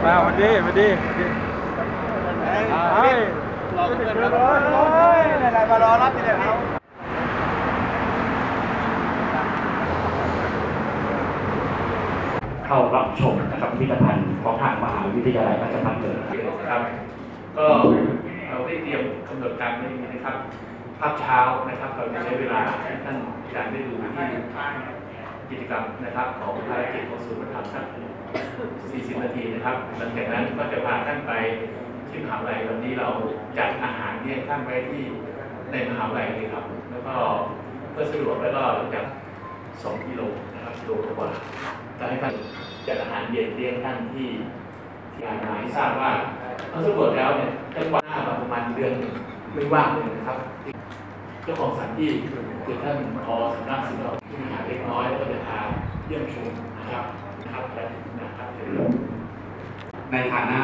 ดีมาดีมาดีเฮ้ยรอเพื่อนเฮ้ครับยไหนๆมารอรับทีเดียวเข้ารับชมนะครับพิพิธภัณฑ์ของทางมหาวิทยาลัยราชภัฏเลยนะครับก็เราได้เตรียมกำหนดการไว้นะครับภาพเช้านะครับ เราจะใช้เวลาให้ท่านอาจารย์ได้ดูที่กิจกรรมนะครับ ของภารกิจของศูนย์วัฒนธรรมสัก 40 นาทีนะครับ หลังจากนั้นก็จะพาท่านไปที่มหาวิทยาลัยวันนี้เราจัดอาหารเลี้ยท่านไว้ที่ในมหาวิทยาลัยเลยครับ แล้วก็เพื่อสะดวกแล้วก็หลังจาก 2 กิโลนะครับกิโลกว่าจะให้ท่านจัดอาหารเย็นเลี้ยงท่านที่ที่อานหมายทราบว่าเมื่อสำรวจแล้วเนี่ยจังหวัดหน้าประมาณเดือนหนึ่งไม่ว่างเลยนะครับเจ้าของสถานที่คือท่านพอสำนักสิ่งเราที่มีหาเล็กน้อยแล้วก็จะพาเยี่ยมชมนะครับนะครับและนะครับเชิญ ในฐานะ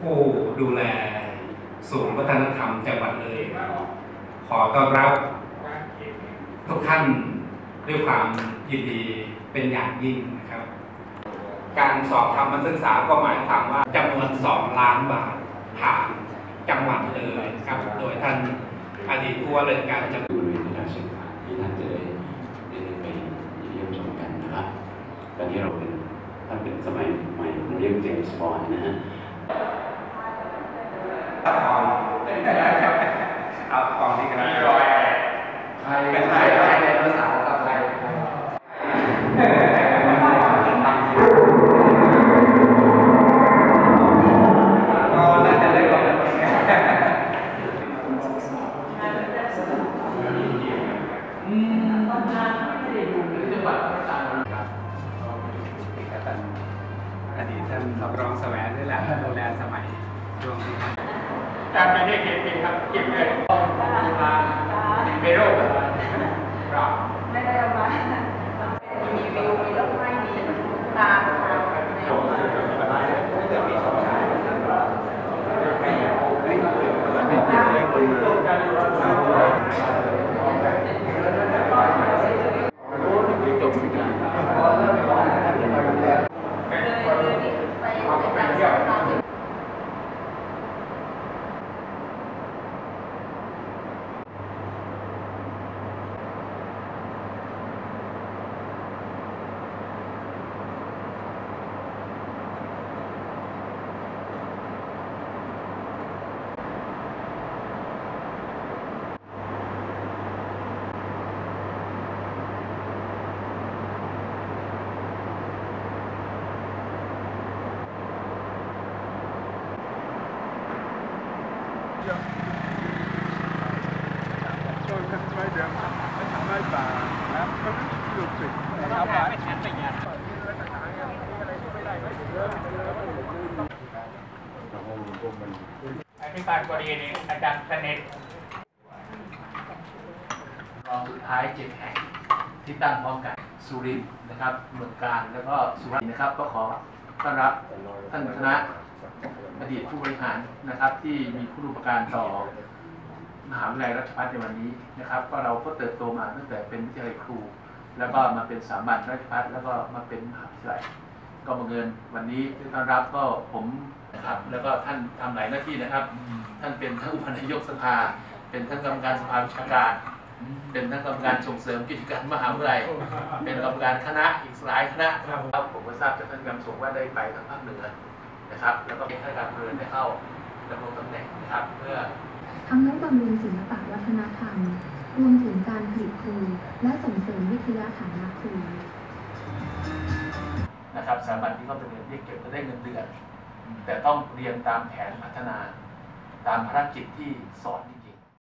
ผู้ดูแลศูนย์วัฒนธรรมจังหวัดเลย ขอต้อนรับทุกท่านด้วยความยินดีเป็นอย่างยิ่งนะครับ การสอบธรรมศึกษาก็หมายความว่าจำนวน 2 ล้านบาทผ่านจังหวัดเลยครับ โดยท่านอดีตผู้ว่าราชการจังหวัดบริเวณการศึกษาที่ท่านจะได้ได้ไปเยี่ยมชมกันนะครับตอนนี้เราเป็น ท่านเป็นสมัยใหม่เรียกเจมส์บอนด์นะฮะ เอากองนี้กันนะ เป็นไทยไทยไดโนเสาร์กับไทย ก็น่าจะได้ก่อน อ ดีตท่านรองแสวงนี่แหละดูแลสมัยดวงที่การไปเรียกเก็บปีครับเก็บเงินมาเมโร่ครับ ไม่ได้เอามามีวิว มีต้นไม้มีตาใน ไปไปตามสายตา ช่วงกันไม่เดิมไม่ทำไม่ป่าแล้วก็หลุดสินะครับป่าไม่ชัดไปไงอธิการบดีนี่อาจารย์สนิทรองสุดท้ายเจ็ดแห่งที่ตั้งพร้อมกันสุรินทร์นะครับเมืองการแล้วก็สุราษฎร์นะครับก็ขอต้อนรับท่านคณะ อดีตผู้บริหารนะครับ ที่มีคุณอุปการต่อมหาวิทยาลัยราชภัฏในวันนี้นะครับ ก็เราก็เติบโตมาตั้งแต่เป็นวิทยาลัยครู แล้วก็มาเป็นสาบันราชภัฏแล้วก็มาเป็นมหาวิทยาลัยก็บังเอิญวันนี้ที่ต้อนรับก็ผมนะครับแล้วก็ท่านทำหลายหน้าที่นะครับ ท่านเป็นทั้งอุปนายกสภา เป็นทั้งกรรมการสภาวิชาการเป็นทั้งกรรมการส่งเสริมกิจการมหาวิทยาลัย เป็นกรรมการคณะอีกหลายคณะครับผมก็ทราบจากท่านกำส่งว่าได้ไปทางภาคเหนือ นะครับ แล้วก็ให้การเมืองได้เข้าดำรงตำแหน่งนะครับ เพื่อทั้งนั้นบำรุงศิลปะวัฒนธรรม รวมถึงการผลิตครู และส่งเสริมวิทยาฐานะครูนะครับสถาบันที่เข้าไปเรียนเรียกเก็บจะได้เงินเดือน แต่ต้องเรียนตามแผนพัฒนาตามภารกิจที่สอน